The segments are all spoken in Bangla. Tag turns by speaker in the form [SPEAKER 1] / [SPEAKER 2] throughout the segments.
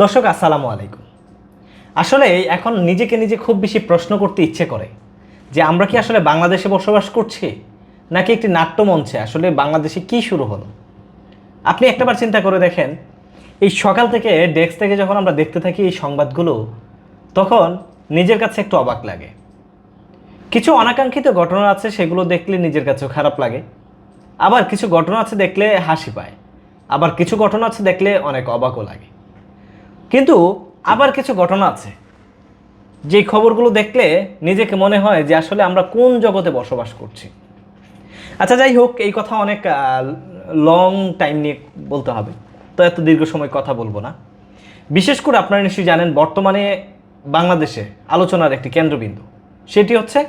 [SPEAKER 1] দর্শক, আসসালামু আলাইকুম। আসলে এখন নিজেকে নিজে খুব বেশি প্রশ্ন করতে ইচ্ছে করে যে আমরা কি আসলে বাংলাদেশে বসবাস করছি নাকি একটি নাট্যমঞ্চে আসলে বাংলাদেশে কি শুরু হলো? আপনি একটাবার চিন্তা করে দেখেন, এই সকাল থেকে ডেস্ক থেকে যখন আমরা দেখতে থাকি এই সংবাদগুলো, তখন নিজের কাছে একটু অবাক লাগে। কিছু অনাকাঙ্ক্ষিত ঘটনা আছে, সেগুলো দেখলে নিজের কাছেও খারাপ লাগে। আবার কিছু ঘটনা আছে দেখলে হাসি পায়। আবার কিছু ঘটনা আছে দেখলে অনেক অবাকও লাগে। কিন্তু আবার কিছু ঘটনা আছে। যে খবরগুলো দেখলে নিজেকে মনে হয় যে আসলে আমরা কোন জগতে বসবাস করছি। আচ্ছা যাই হোক, এই কথা অনেক লং টাইম নিয়ে বলতে হবে। তো এত দীর্ঘ সময় কথা বলব না। বিশেষ করে আপনারা নিশ্চয়ই জানেন, বর্তমানে বাংলাদেশে আলোচনার একটি কেন্দ্রবিন্দু। সেটি হচ্ছে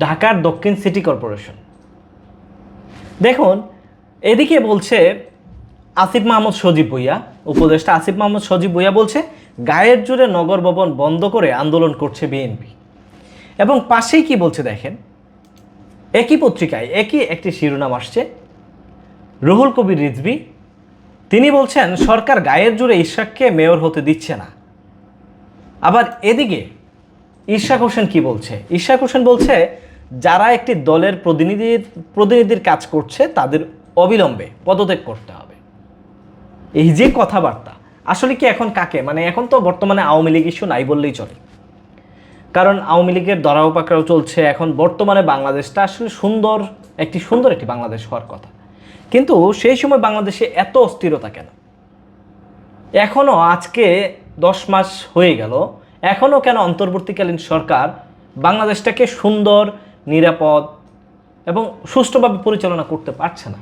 [SPEAKER 1] ঢাকার দক্ষিণ সিটি কর্পোরেশন। দেখুন, এদিকে বলছে আসিফ মাহমুদ সজীব ভুইয়া উপদেষ্টা আসিফ মাহমুদ সজীব ভুইয়া বলছে, গায়ের জুড়ে নগর ভবন বন্ধ করে আন্দোলন করছে বিএনপি। এবং পাশেই কি বলছে দেখেন, একই পত্রিকায় একই একটি শিরোনাম আসছে, রুহুল কবির রিজভি, তিনি বলছেন, সরকার গায়ের জুড়ে ইশাককে মেয়র হতে দিচ্ছে না। আবার এদিকে ইশাক হোসেন কি বলছে? ইশাক হোসেন বলছে, যারা একটি দলের প্রতিনিধির প্রতিনিধির কাজ করছে, তাদের অবিলম্বে পদত্যাগ করতে হবে। এই যে কথাবার্তা, আসলে কি এখন কাকে? মানে এখন তো বর্তমানে আওয়ামী লীগ ইস্যু নাই বললেই চলে। কারণ আওয়ামী লীগের দরাও পাকড়াও চলছে, এখন বর্তমানে বাংলাদেশটা আসলে সুন্দর, একটি সুন্দর একটি বাংলাদেশ হওয়ার কথা। কিন্তু সেই সময় বাংলাদেশে এত অস্থিরতা কেন? এখনও আজকে দশ মাস হয়ে গেল এখনও কেন অন্তর্বর্তীকালীন সরকার বাংলাদেশটাকে সুন্দর, নিরাপদ এবং সুষ্ঠুভাবে পরিচালনা করতে পারছে না?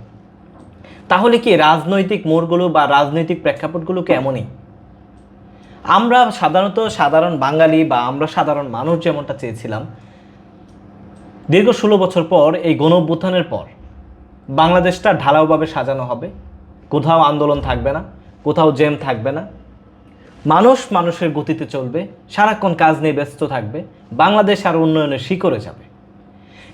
[SPEAKER 1] তাহলে কি রাজনৈতিক মোড়গুলো বা রাজনৈতিক প্রেক্ষাপটগুলো এমনই? আমরা সাধারণত সাধারণ বাঙালি বা আমরা সাধারণ মানুষ যেমনটা চেয়েছিলাম, দীর্ঘ ষোলো বছর পর এই গণ পর বাংলাদেশটা ঢালাওভাবে সাজানো হবে। কোথাও আন্দোলন থাকবে না, কোথাও জেম থাকবে না। মানুষ মানুষের গতিতে চলবে, সারাক্ষণ কাজ নিয়ে ব্যস্ত থাকবে, বাংলাদেশ আর উন্নয়নের শিখরে যাবে।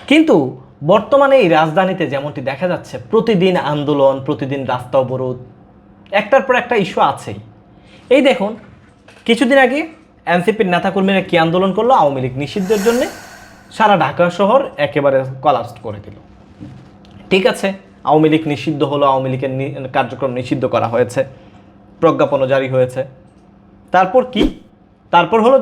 [SPEAKER 1] কিন্তু বর্তমানে এই রাজধানীতে যেমনটি দেখা যাচ্ছে, প্রতিদিন আন্দোলন, প্রতিদিন রাস্তা অবরোধ, একটার পর একটা ইস্যু আছেই। এই দেখুন, কিছুদিন আগে এনসিপির নেতাকর্মীরা কি আন্দোলন করল? আওয়ামী লীগ নিষিদ্ধের জন্য সারা ঢাকা শহর একেবারে কলাপস করে দিল। ঠিক আছে, আওয়ামী লীগ নিষিদ্ধ হলো, আওয়ামী লীগের কার্যক্রম নিষিদ্ধ করা হয়েছে, প্রজ্ঞাপনও জারি হয়েছে। তারপর কি? তারপর হলো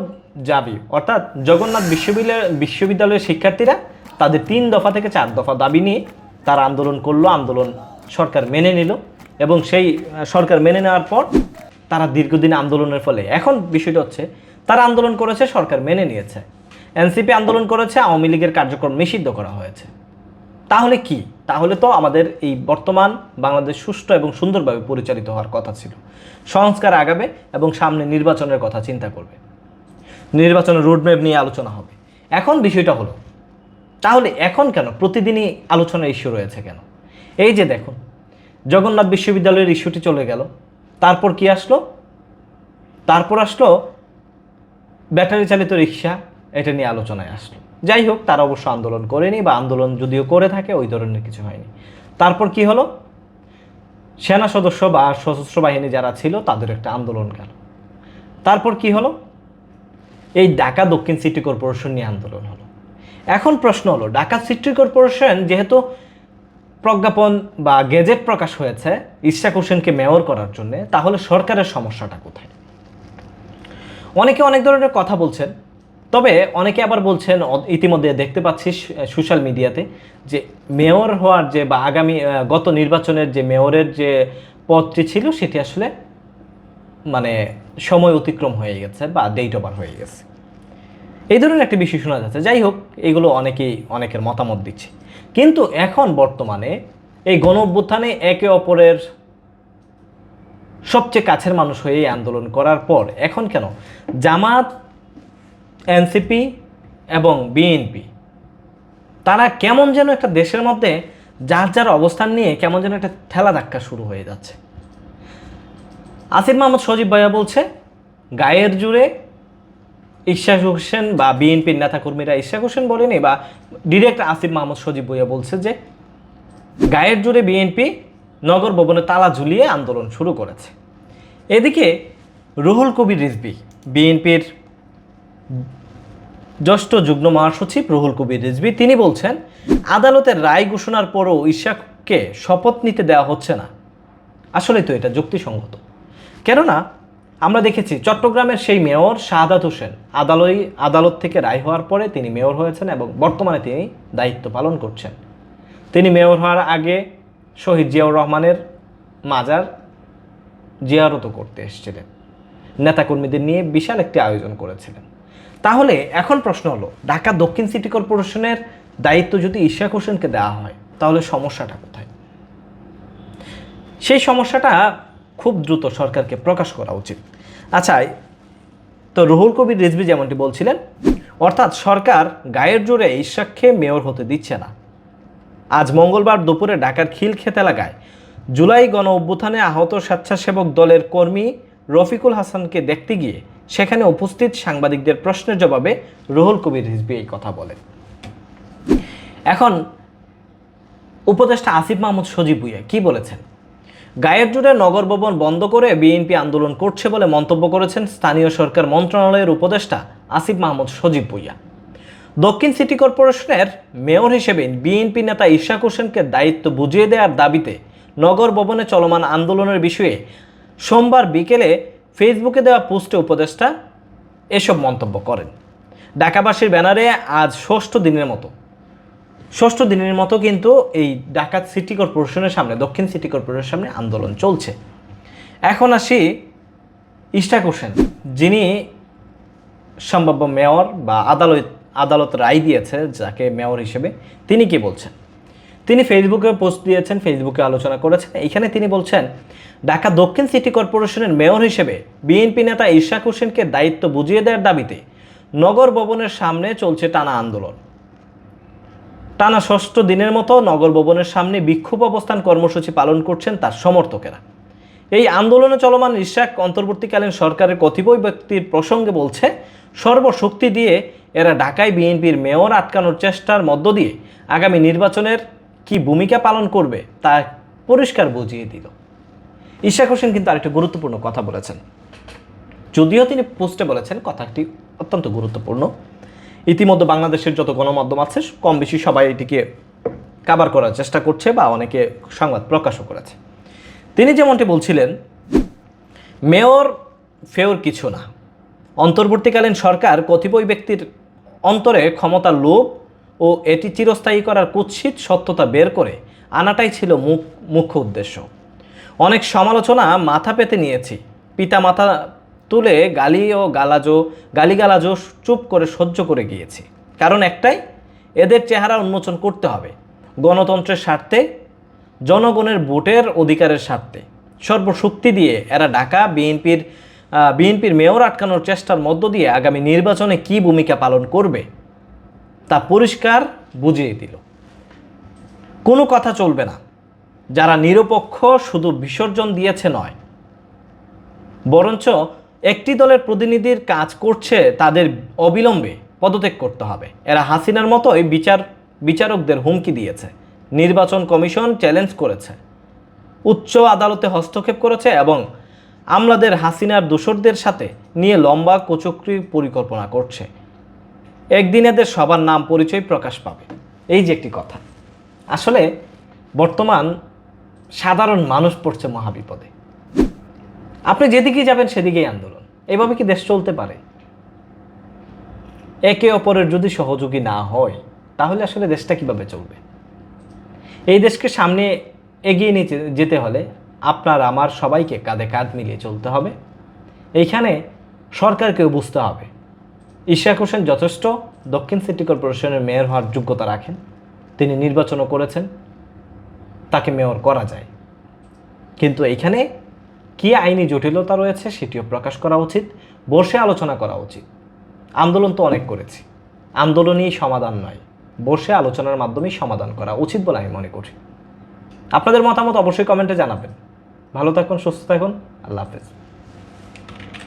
[SPEAKER 1] জাবি অর্থাৎ জগন্নাথ বিশ্ববিদ্যালয়, বিশ্ববিদ্যালয়ের শিক্ষার্থীরা তাদের তিন দফা থেকে চার দফা দাবি নিয়ে তারা আন্দোলন করল, আন্দোলন সরকার মেনে নিল এবং সেই সরকার মেনে নেওয়ার পর তারা দীর্ঘদিন আন্দোলনের ফলে, এখন বিষয়টা হচ্ছে তারা আন্দোলন করেছে, সরকার মেনে নিয়েছে। এনসিপি আন্দোলন করেছে, আওয়ামী লীগের কার্যক্রম নিষিদ্ধ করা হয়েছে। তাহলে কি? তাহলে তো আমাদের এই বর্তমান বাংলাদেশ সুষ্ঠু এবং সুন্দরভাবে পরিচালিত হওয়ার কথা ছিল। সংস্কার আগাবে এবং সামনে নির্বাচনের কথা চিন্তা করবে। নির্বাচনের রোডম্যাপ নিয়ে আলোচনা হবে। এখন বিষয়টা হলো, তাহলে এখন কেন? প্রতিদিনই আলোচনার ইস্যু রয়েছে কেন? এই যে দেখুন, জগন্নাথ বিশ্ববিদ্যালয়ের ইস্যুটি চলে গেল, তারপর কি আসলো? তারপর আসলো ব্যাটারি চালিত রিক্সা, এটা নিয়ে আলোচনায় আসলো। যাই হোক, তারা অবশ্য আন্দোলন করেনি বা আন্দোলন যদিও করে থাকে, ওই ধরনের কিছু হয়নি। তারপর কি হলো? সেনা সদস্য বা সশস্ত্র বাহিনী যারা ছিল, তাদের একটা আন্দোলন গেল। তারপর কি হলো? এই ঢাকা দক্ষিণ সিটি কর্পোরেশন নিয়ে আন্দোলন হলো। এখন প্রশ্ন হলো, ঢাকা সিটি কর্পোরেশন যেহেতু প্রজ্ঞাপন বা গেজেট প্রকাশ হয়েছে ইশাক হোসেনকে মেয়র করার জন্য, তাহলে সরকারের সমস্যাটা কোথায়? অনেকে অনেক ধরনের কথা বলছেন, তবে অনেকে আবার বলছেন ইতিমধ্যে দেখতে পাচ্ছি সোশ্যাল মিডিয়াতে যে মেয়র হওয়ার যে বা আগামী গত নির্বাচনের যে মেয়রের যে পদটি ছিল, সেটি আসলে মানে সময় অতিক্রম হয়ে গেছে বা ডেট ওভার হয়ে গেছে। এই ধরনের একটা বিষয় শোনা যাচ্ছে। যাই হোক, এগুলো অনেকেই, অনেকের মতামত দিচ্ছে। কিন্তু এখন বর্তমানে এই গণ অভ্যুত্থানে একে অপরের সবচেয়ে কাছের মানুষ হয়ে আন্দোলন করার পর এখন কেন জামাত, এনসিপি এবং বিএনপি, তারা কেমন যেন একটা দেশের মধ্যে যার যার অবস্থান নিয়ে কেমন যেন একটা ঠেলা ধাক্কা শুরু হয়ে যাচ্ছে। আসিফ মাহমুদ সজীব ভাইয়া বলছে, গায়ের জুড়ে ইশাক হোসেন বা বিএনপির নেতাকর্মীরা ইশাক হোসেন বলেনি বা ডিরেক্ট আসিফ মাহমুদ সজীব ভুইয়া বলছে যে, গায়ের জুড়ে বিএনপি নগর ভবনে তালা ঝুলিয়ে আন্দোলন শুরু করেছে। এদিকে রুহুল কবির রিজবি বিএনপির জ্যেষ্ঠ যুগ্ম মহাসচিব রুহুল কবির রিজবি তিনি বলছেন, আদালতের রায় ঘোষণার পরও ইশাককে শপথ নিতে দেওয়া হচ্ছে না। আসলে তো এটা যুক্তিসঙ্গত। কেননা, আমরা দেখেছি চট্টগ্রামের সেই মেয়র শাহাদাত হোসেন আদালয়, আদালত থেকে রায় হওয়ার পরে তিনি মেয়র হয়েছেন এবং বর্তমানে তিনি দায়িত্ব পালন করছেন। তিনি মেয়র হওয়ার আগে শহীদ জিয়াউর রহমানের মাজার জিয়ারত করতে এসেছিলেন। নেতাকর্মীদের নিয়ে বিশাল একটি আয়োজন করেছিলেন। তাহলে এখন প্রশ্ন হলো, ঢাকা দক্ষিণ সিটি কর্পোরেশনের দায়িত্ব যদি ইশাক হোসেনকে দেওয়া হয়, তাহলে সমস্যাটা কোথায়? সেই সমস্যাটা খুব দ্রুত সরকারকে প্রকাশ করা উচিত। আচ্ছা তো রুহুল কবির রিজভি যেমনটি বলছিলেন, অর্থাৎ সরকার গায়ের জোরে ইশাককে মেয়র হতে দিচ্ছে না। আজ মঙ্গলবার দুপুরে ঢাকার খিলক্ষেত এলাকায় জুলাই গণ অভ্যুত্থানে আহত স্বেচ্ছাসেবক দলের কর্মী রফিকুল হাসানকে দেখতে গিয়ে সেখানে উপস্থিত সাংবাদিকদের প্রশ্নের জবাবে রুহুল কবির রিজভি এই কথা বলেন। এখন, উপদেষ্টা আসিফ মাহমুদ সজীব ভুইয়া কি বলেছেন? গায়ের জুড়ে নগর ভবন বন্ধ করে বিএনপি আন্দোলন করছে বলে মন্তব্য করেছেন স্থানীয় সরকার মন্ত্রণালয়ের উপদেষ্টা আসিফ মাহমুদ সজীব ভুইয়া। দক্ষিণ সিটি কর্পোরেশনের মেয়র হিসেবে বিএনপি নেতা ইশাক হোসেনকে দায়িত্ব বুঝিয়ে দেওয়ার দাবিতে নগর ভবনে চলমান আন্দোলনের বিষয়ে সোমবার বিকেলে ফেসবুকে দেওয়া পোস্টে উপদেষ্টা এসব মন্তব্য করেন। ঢাকাবাসীর ব্যানারে আজ ষষ্ঠ দিনের মতো। ষষ্ঠ দিনের মতো কিন্তু এই ঢাকা সিটি কর্পোরেশনের সামনে, দক্ষিণ সিটি কর্পোরেশনের সামনে আন্দোলন চলছে। এখন আসি ইশাক হোসেন, যিনি সম্ভাব্য মেয়র বা আদালত আদালত রায় দিয়েছে যাকে মেয়র হিসেবে তিনি কি বলছেন? তিনি ফেসবুকে পোস্ট দিয়েছেন, ফেসবুকে আলোচনা করেছেন। এখানে তিনি বলছেন, ঢাকা দক্ষিণ সিটি কর্পোরেশনের মেয়র হিসেবে বিএনপি নেতা ইশাক হোসেনকে দায়িত্ব বুঝিয়ে দেওয়ার দাবিতে নগর ভবনের সামনে চলছে টানা আন্দোলন। টানা ষষ্ঠ দিনের মতো নগর ভবনের সামনে বিক্ষোভ অবস্থান কর্মসূচি পালন করছেন তার সমর্থকেরা। এই আন্দোলনে চলমান ইশাক অন্তর্বর্তীকালীন সরকারের কতিপয় ব্যক্তির প্রসঙ্গে বলছে, সর্বশক্তি দিয়ে এরা ঢাকায় বিএনপির মেয়র আটকানোর চেষ্টার মধ্য দিয়ে আগামী নির্বাচনের কি ভূমিকা পালন করবে তা পরিষ্কার বুঝিয়ে দিল। ইশাক হোসেন কিন্তু আরেকটা গুরুত্বপূর্ণ কথা বলেছেন। যদিও তিনি পোস্টে বলেছেন, কথাটি অত্যন্ত গুরুত্বপূর্ণ। ইতিমধ্যে বাংলাদেশের যত গণমাধ্যম আছে কম বেশি সবাই এটিকে কাবার করার চেষ্টা করছে বা অনেকে সংবাদ প্রকাশও করেছে। তিনি যেমনটি বলছিলেন, মেয়র ফেওর কিছু না। অন্তর্বর্তীকালীন সরকার কতিপয় ব্যক্তির অন্তরে ক্ষমতার লোভ ও এটি চিরস্থায়ী করার কুৎসিত সত্যতা বের করে আনাটাই ছিল মুখ, মুখ্য উদ্দেশ্য। অনেক সমালোচনা মাথা পেতে নিয়েছি। পিতা মাথা তুলে গালি ও গালাজো, গালিগালাজো চুপ করে সহ্য করে গিয়েছি। কারণ একটাই, এদের চেহারা উন্মোচন করতে হবে। গণতন্ত্রের স্বার্থে, জনগণের ভোটের অধিকারের স্বার্থে। সর্বশক্তি দিয়ে এরা ঢাকা, বিএনপির বিএনপির মেয়র আটকানোর চেষ্টার মধ্য দিয়ে আগামী নির্বাচনে কী ভূমিকা পালন করবে, তা পরিষ্কার বুঝিয়ে দিল। কোনো কথা চলবে না। যারা নিরপেক্ষ শুধু বিসর্জন দিয়েছে নয়, বরঞ্চ একটি দলের প্রতিনিধির কাজ করছে তাদের অবিলম্বে পদত্যাগ করতে হবে। এরা হাসিনার মতোই বিচার, বিচারকদের হুমকি দিয়েছে। নির্বাচন কমিশন চ্যালেঞ্জ করেছে। উচ্চ আদালতে হস্তক্ষেপ করেছে এবং আমলাদের হাসিনার দোসরদের সাথে নিয়ে লম্বা কোচক্রি পরিকল্পনা করছে। একদিন এদের সবার নাম পরিচয় প্রকাশ পাবে। এই যে একটি কথা। আসলে বর্তমান সাধারণ মানুষ পড়ছে মহাবিপদে। আপনি যেদিকেই যাবেন সেদিকেই আন্দোলন। এভাবে কি দেশ চলতে পারে? একে অপরের যদি সহযোগী না হয়, তাহলে আসলে দেশটা কীভাবে চলবে? এই দেশকে সামনে এগিয়ে নিয়ে যেতে হলে আপনার, আমার সবাইকে কাঁধে কাঁধ মিলিয়ে চলতে হবে। এইখানে সরকারকেও বুঝতে হবে। ইশাক হোসেন যথেষ্ট দক্ষিণ সিটি কর্পোরেশনের মেয়র হওয়ার যোগ্যতা রাখেন। তিনি নির্বাচনও করেছেন। তাকে মেয়র করা যায়। কিন্তু এইখানে কী আইনি জটিলতা রয়েছে সেটিও প্রকাশ করা উচিত, বসে আলোচনা করা উচিত। আন্দোলন তো অনেক করেছি। আন্দোলনই সমাধান নয়, বসে আলোচনার মাধ্যমেই সমাধান করা উচিত বলে আমি মনে করি। আপনাদের মতামত অবশ্যই কমেন্টে জানাবেন। ভালো থাকুন, সুস্থ থাকুন, আল্লাহ হাফেজ।